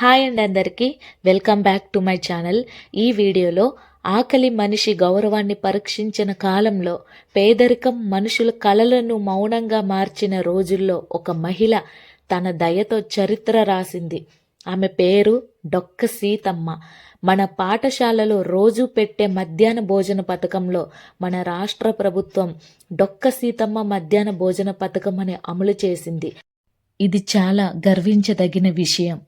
Hi అండి అందరికీ. Welcome back to my channel. ఈ వీడియోలో ఆకలి మనిషి గౌరవాన్ని పరీక్షించిన కాలంలో పేదరికం మనుషుల కళలను మౌనంగా మార్చిన రోజుల్లో ఒక మహిళ తన దయతో చరిత్ర రాసింది. ఆమె పేరు డొక్క సీతమ్మ. మన పాఠశాలలో రోజు పెట్టే మధ్యాహ్న భోజన పథకంలో మన రాష్ట్ర ప్రభుత్వం డొక్క సీతమ్మ మధ్యాహ్న భోజన పథకం అని అమలు చేసింది. ఇది చాలా గర్వించదగిన విషయం.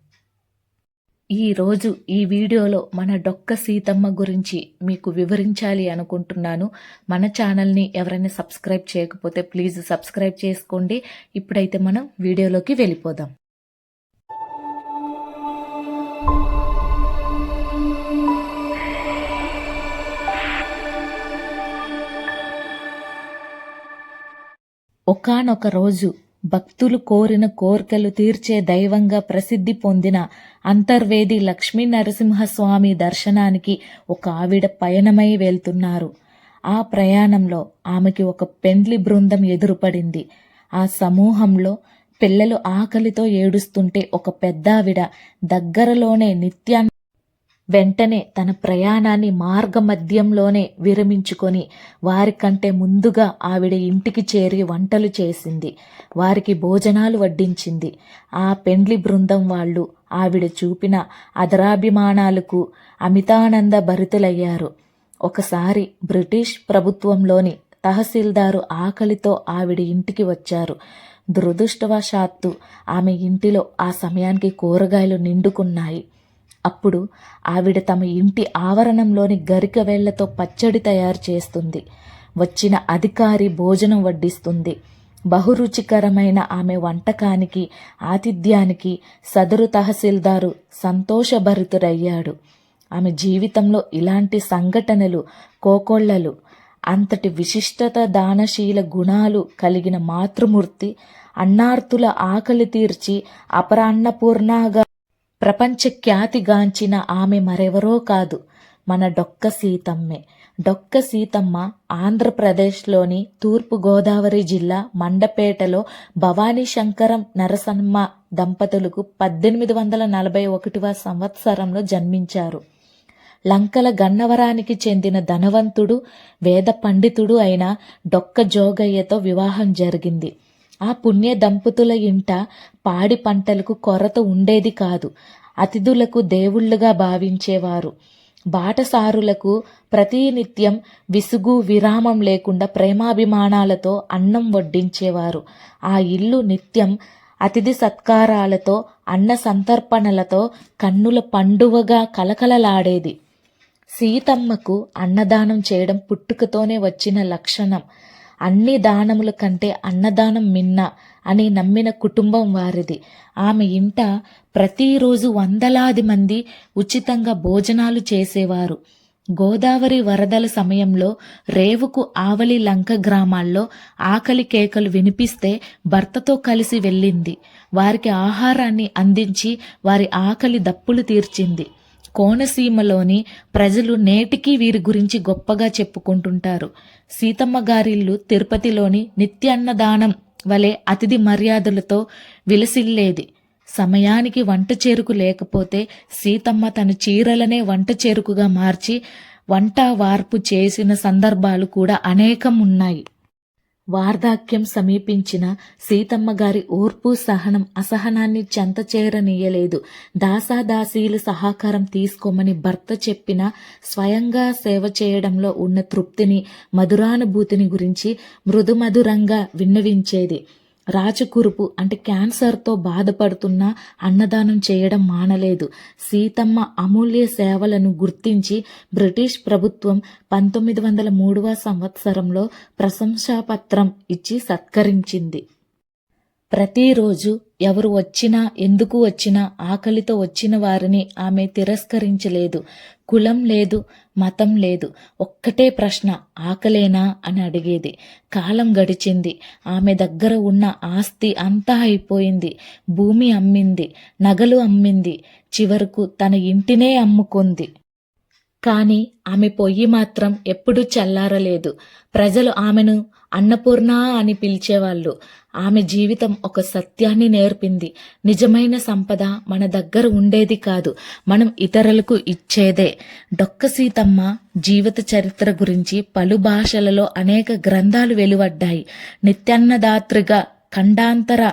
ఈరోజు ఈ వీడియోలో మన డొక్క సీతమ్మ గురించి మీకు వివరించాలి అనుకుంటున్నాను. మన ఛానల్ని ఎవరైనా సబ్స్క్రైబ్ చేయకపోతే ప్లీజ్ సబ్స్క్రైబ్ చేసుకోండి. ఇప్పుడైతే మనం వీడియోలోకి వెళ్ళిపోదాం. ఒకానొక రోజు భక్తులు కోరిన కోర్కెలు తీర్చే దైవంగా ప్రసిద్ధి పొందిన అంతర్వేది లక్ష్మీ నరసింహస్వామి దర్శనానికి ఒక ఆవిడ పయనమై వెళ్తున్నారు. ఆ ప్రయాణంలో ఆమెకి ఒక పెండ్లి బృందం ఎదురుపడింది. ఆ సమూహంలో పిల్లలు ఆకలితో ఏడుస్తుంటే ఒక పెద్దావిడ దగ్గరలోనే నిత్యాన్ని వెంటనే తన ప్రయాణాన్ని మార్గమధ్యంలోనే విరమించుకొని వారికంటే ముందుగా ఆవిడ ఇంటికి చేరి వంటలు చేసింది. వారికి భోజనాలు వడ్డించింది. ఆ పెండ్లి బృందం వాళ్ళు ఆవిడ చూపిన అదరాభిమానాలకు అమితానంద భరితులయ్యారు. ఒకసారి బ్రిటిష్ ప్రభుత్వంలోని తహసీల్దారు ఆకలితో ఆవిడ ఇంటికి వచ్చారు. దురదృష్టవశాత్తు ఆమె ఇంటిలో ఆ సమయానికి కూరగాయలు నిండుకున్నాయి. అప్పుడు ఆవిడ తమ ఇంటి ఆవరణంలోని గరిక వేళ్ళతో పచ్చడి తయారు చేస్తుంది. వచ్చిన అధికారి భోజనం వడ్డిస్తుంది. బహురుచికరమైన ఆమె వంటకానికి ఆతిథ్యానికి సదరు తహసీల్దారు సంతోషభరితుడయ్యాడు. ఆమె జీవితంలో ఇలాంటి సంఘటనలు కోకొళ్ళలు అంతటి విశిష్టత దానశీల గుణాలు కలిగిన మాతృమూర్తి అన్నార్తుల ఆకలి తీర్చి అపరాన్నపూర్ణాగా ప్రపంచ ఖ్యాతిగాంచిన ఆమె మరెవరో కాదు మన డొక్క సీతమ్మే. డొక్క సీతమ్మ ఆంధ్రప్రదేశ్లోని తూర్పుగోదావరి జిల్లా మండపేటలో భవానీ శంకరం నరసమ్మ దంపతులకు పద్దెనిమిది వందల నలభై ఒకటివ సంవత్సరంలో జన్మించారు. లంకల గన్నవరానికి చెందిన ధనవంతుడు వేద పండితుడు అయిన డొక్క జోగయ్యతో వివాహం జరిగింది. ఆ పుణ్య దంపతుల ఇంట పాడి పంటలకు కొరత ఉండేది కాదు. అతిథులకు దేవుళ్ళుగా భావించేవారు. బాటసారులకు ప్రతినిత్యం విసుగు విరామం లేకుండా ప్రేమాభిమానాలతో అన్నం వడ్డించేవారు. ఆ ఇల్లు నిత్యం అతిథి సత్కారాలతో అన్న సంతర్పణలతో కన్నుల పండువగా కలకలలాడేది. సీతమ్మకు అన్నదానం చేయడం పుట్టుకతోనే వచ్చిన లక్షణం. అన్ని దానముల కంటే అన్నదానం మిన్న అని నమ్మిన కుటుంబం వారిది. ఆమె ఇంట ప్రతిరోజు వందలాది మంది ఉచితంగా భోజనాలు చేసేవారు. గోదావరి వరదల సమయంలో రేవుకు ఆవలి లంక గ్రామాల్లో ఆకలి కేకలు వినిపిస్తే భర్తతో కలిసి వెళ్ళింది. వారికి ఆహారాన్ని అందించి వారి ఆకలి దప్పులు తీర్చింది. కోనసీమలోని ప్రజలు నేటికి వీరి గురించి గొప్పగా చెప్పుకుంటుంటారు. సీతమ్మ గారిల్లు తిరుపతిలోని నిత్యాన్నదానం వలె అతిథి మర్యాదలతో విలసిల్లేది. సమయానికి వంట చేరుకు లేకపోతే సీతమ్మ తన చీరలనే వంట చేరుకుగా మార్చి వంట వార్పు చేసిన సందర్భాలు కూడా అనేకం ఉన్నాయి. వార్ధాక్యం సమీపించిన సీతమ్మ గారి ఓర్పు సహనం అసహనాన్ని చెంత చేరనీయలేదు. దాసాదాసీల సహకారం తీసుకోమని భర్త చెప్పిన స్వయంగా సేవ చేయడంలో ఉన్న తృప్తిని మధురానుభూతిని గురించి మృదుమధురంగా విన్నవించేది. రాచకురుపు అంటే క్యాన్సర్తో బాధపడుతున్న అన్నదానం చేయడం మానలేదు. సీతమ్మ అమూల్య సేవలను గుర్తించి బ్రిటిష్ ప్రభుత్వం పంతొమ్మిది వందల మూడవ సంవత్సరంలో ప్రశంసాపత్రం ఇచ్చి సత్కరించింది. ప్రతిరోజు ఎవరు వచ్చినా ఎందుకు వచ్చినా ఆకలితో వచ్చిన వారిని ఆమె తిరస్కరించలేదు. కులం లేదు మతం లేదు. ఒక్కటే ప్రశ్న ఆకలేనా అని అడిగేది. కాలం గడిచింది. ఆమె దగ్గర ఉన్న ఆస్తి అంతా అయిపోయింది. భూమి అమ్మింది నగలు అమ్మింది. చివరకు తన ఇంటినే అమ్ముకుంది. కానీ ఆమె పొయ్యి మాత్రం ఎప్పుడూ చల్లారలేదు. ప్రజలు ఆమెను అన్నపూర్ణ అని పిలిచేవాళ్ళు. ఆమె జీవితం ఒక సత్యాన్ని నేర్పింది. నిజమైన సంపద మన దగ్గర ఉండేది కాదు. మనం ఇతరులకు ఇచ్చేదే. డొక్క సీతమ్మ జీవిత చరిత్ర గురించి పలు భాషలలో అనేక గ్రంథాలు వెలువడ్డాయి. నిత్యాన్నదాత్రిగా ఖండాంతర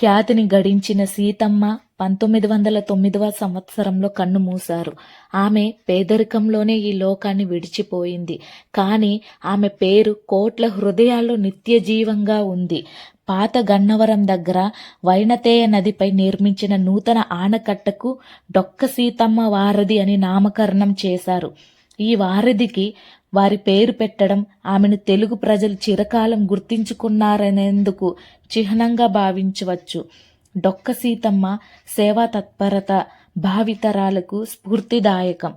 ఖ్యాతిని గడించిన సీతమ్మ పంతొమ్మిది వందల తొమ్మిదవ సంవత్సరంలో కన్ను మూశారు. ఆమె పేదరికంలోనే ఈ లోకాన్ని విడిచిపోయింది. కానీ ఆమె పేరు కోట్ల హృదయాల్లో నిత్య జీవంగా ఉంది. పాత గన్నవరం దగ్గర వైనతేయ నదిపై నిర్మించిన నూతన ఆనకట్టకు డొక్క సీతమ్మ వారధి అని నామకరణం చేశారు. ఈ వారధికి వారి పేరు పెట్టడం ఆమెను తెలుగు ప్రజలు చిరకాలం గుర్తించుకున్నారనేందుకు చిహ్నంగా భావించవచ్చు. డొక్క సీతమ్మ సేవా తత్పరత భావితరాలకు స్ఫూర్తిదాయకం.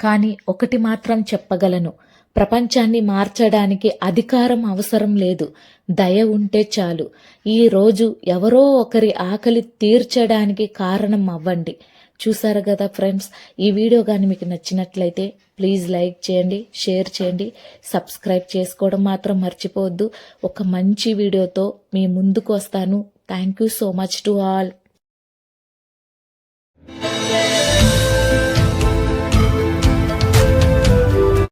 కానీ ఒకటి మాత్రం చెప్పగలను. ప్రపంచాన్ని మార్చడానికి అధికారం అవసరం లేదు. దయ ఉంటే చాలు. ఈరోజు ఎవరో ఒకరి ఆకలి తీర్చడానికి కారణం అవ్వండి. చూసారు కదా ఫ్రెండ్స్ ఈ వీడియో కానీ మీకు నచ్చినట్లయితే ప్లీజ్ లైక్ చేయండి షేర్ చేయండి సబ్స్క్రైబ్ చేసుకోవడం మాత్రం మర్చిపోవద్దు. ఒక మంచి వీడియోతో మీ ముందుకు వస్తాను. Thank you so much to all.